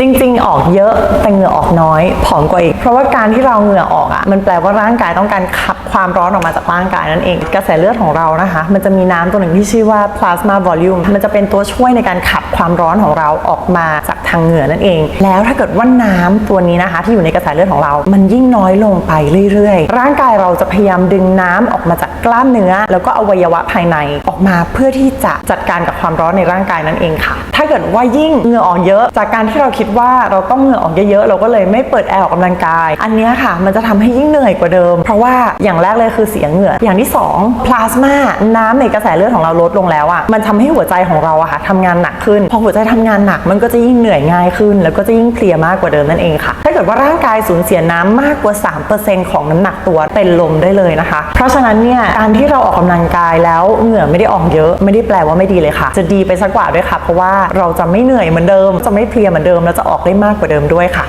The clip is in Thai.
จริง ๆ ออกเยอะแต่เหงื่อออกน้อยผอมกว่าอีก เพราะว่าการที่เราเหงื่อออกอะมันแปลว่าร่างกายต้องการขับความร้อนออกมาจากร่างกายนั่นเอง กระแสเลือดของเรานะคะ มันจะมีน้ำตัวหนึ่งที่ชื่อว่า plasma volume มันจะเป็นตัวช่วยในการขับความร้อนของเราออกมาจากทางเหงื่อนั่นเอง แล้วถ้าเกิดว่าน้ำตัวนี้นะคะ ที่อยู่ในกระแสเลือดของเรา มันยิ่งน้อยลงไปเรื่อยๆ ร่างกายเราจะพยายามดึงน้ำออกมาจากกล้ามเนื้อ แล้วก็อวัยวะภายในออกมาเพื่อที่จะจัดการกับความร้อนในร่างกายนั่นเองค่ะ ถ้าเกิดว่ายิ่งเหงื่อออกเยอะ จากการที่เราคิดว่าเราต้องเหงื่อออกเยอะๆเราก็เลยไม่เปิดแอร์ออกกำลังกาย อันนี้ค่ะ มันจะทำให้ยิ่งเหนื่อยกว่าเดิม เพราะว่าอย่างแรกเลยคือเสียเหงื่อ อย่างที่สองพลาสมาน้ำในกระแสเลือดของเราลดลงแล้วอะมันทำให้หัวใจของเราอะค่ะทำงานหนักขึ้น พอหัวใจทำงานหนักมันก็จะยิ่งเหนื่อยง่ายขึ้น แล้วก็จะยิ่งเพลียมากกว่าเดิมนั่นเองค่ะ ถ้าเกิดว่าร่างกายสูญเสียน้ำมากกว่า 3%ของน้ำหนักตัวเป็นลมได้เลยนะคะ เพราะฉะนั้นเนี่ยการที่เราออกกำลังกายแล้วเหงื่อไม่ได้ออกเยอะ ไม่ได้แปลว่าไม่ดีเลยค่ะ จะดีไปสักกว่าด้วยค่ะ เพราะว่าเราจะไม่เหนื่อยเหมือนเดิม จะไม่เพลียเหมือนเดิม แล้วจะออกได้มากกว่าเดิมด้วยค่ะ